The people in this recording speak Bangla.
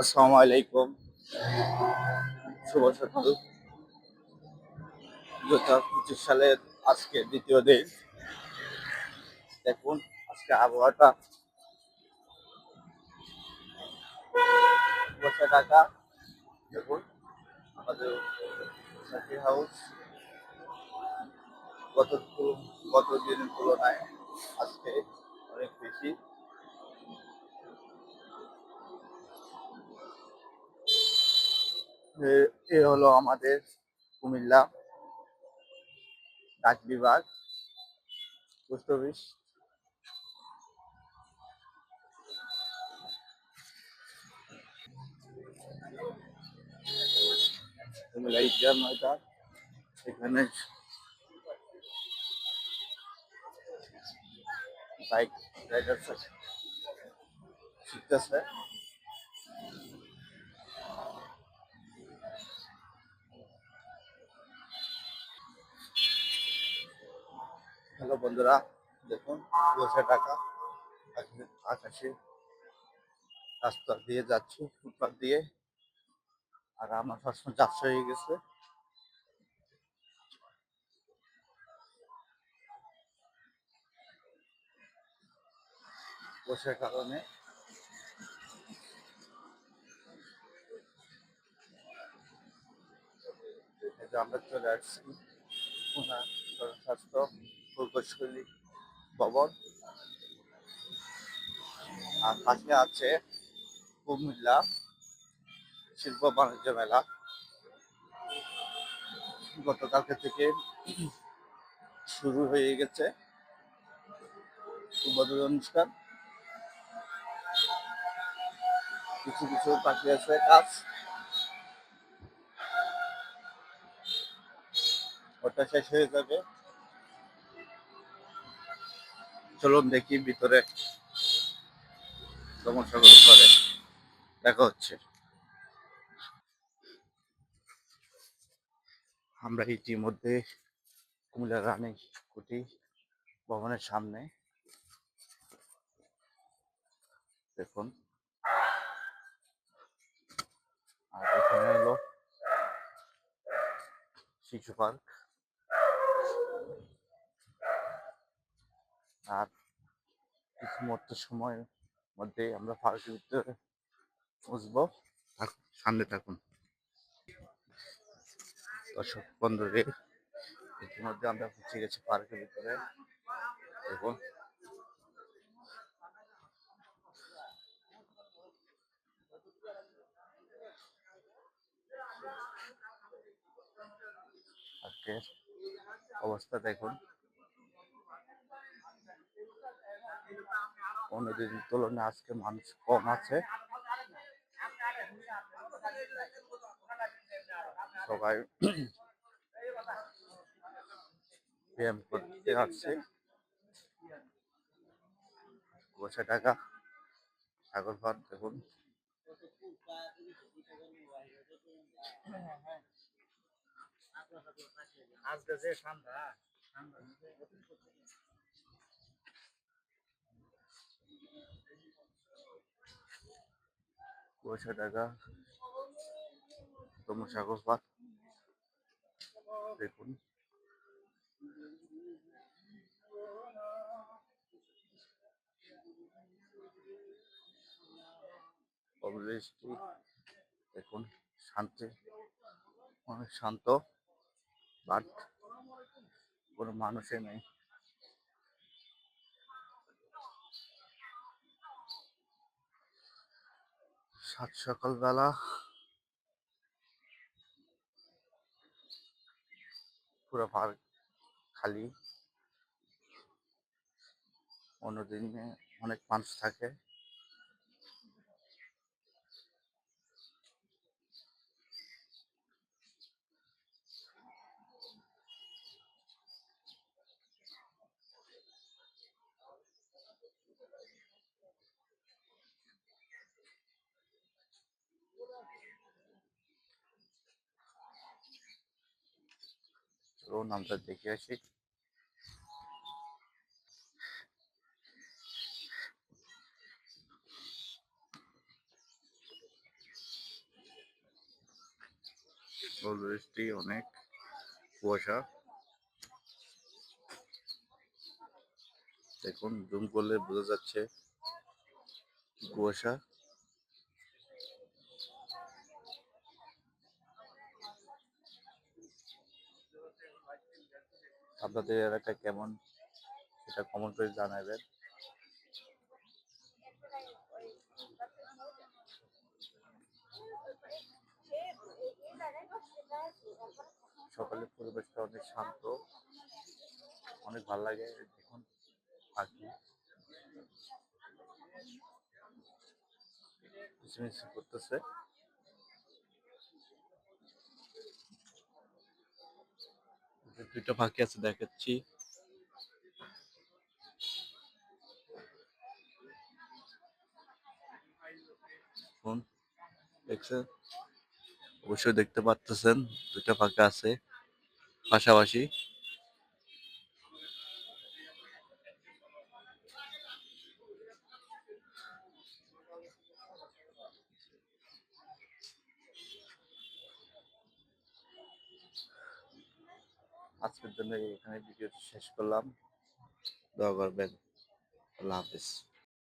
আসসালামু আলাইকুম। শুভ সকাল। দু হাজার পঁচিশ সালের আজকে দ্বিতীয় দিন। দেখুন, আজকে আবহাওয়াটা। বসে টাকা দেখুন, আমাদের হাউস গত গত দিনের তুলনায় আজকে অনেক বেশি। এ- হলো আমাদের কুমিল্লা ডাক বিভাগ পোস্ট অফিস। কুমিল্লা ঈদগাহ এখানে বাইক রাইডার শিখতেছে হ্যালো বন্ধুরা, দেখুন দুশো টাকা আকাশে- রাস্তা দিয়ে যাচ্ছি ফুটপাথ দিয়ে। আর আমার সবসময় চারশো হয়ে গেছে। বসার কারণে। আমরা চলে আসছি পুনা জনস্বাস্থ্য প্রকৌশলী ভবন। আর পাশে আছে কুমিল্লা শিল্প বাণিজ্য মেলা। গতকালকে থেকে শুরু হয়ে গেছে উদ্বোধন অনুষ্ঠান। কিছু কিছু বাকি আছে কাজ। ওটা শেষ হয়ে যাবে। চলুন দেখি ভিতরে সমস্যা করে। দেখা হচ্ছে। আমরা ইতিমধ্যে কুমিল্লা রানী কুটি ভবনের সামনে। দেখুন। আর এখানে হলো শিশু পার্ক। আর কিছু মুহূর্ত সময়ের মধ্যে আমরা পার্কের ভিতরে থাকুন, সামনে থাকুন। দর্শক বন্ধুরে ইতিমধ্যে আমরা পৌঁছে গেছি পার্কের ভিতরে। দেখুন। অবস্থা দেখুন। অন্যদিন তুলনায় আজকে মানুষ কম আছে। সবাই ব্যায়াম করতে আসছে। বসে টাকা। ছাগল ভাত, দেখুন। আজকে যে ঠান্ডা বসে টাকা তোমার সাগর পার দেখুন। দেখুন শান্তি। অনেক শান্ত বাট কোনো মানুষে নেই। সাত সকালবেলা পুরো পার্ক খালি। অন্যদিনে অনেক মানুষ থাকে। চলুন আমরা দেখে আসি। বৃষ্টি অনেক কুয়াশা। দেখুন জুম করলে বোঝা যাচ্ছে কুয়াশা। আপনাদের এলাকা কেমন, সেটা কমেন্ট করে জানাবেন। সকালের পরিবেশটা অনেক শান্ত, অনেক ভালো লাগে, দেখুন, পাখি। করতেছে এই যে দুইটা পাখি আছে দেখাচ্ছি। দেখুন দেখছেন? অবশ্যই দেখতে পারতেছেন দুইটা পাখা আছে। পাশাপাশি আজকের জন্য এখানে ভিডিওটি শেষ করলাম। দোয়া করবেন। আল্লাহ হাফিজ।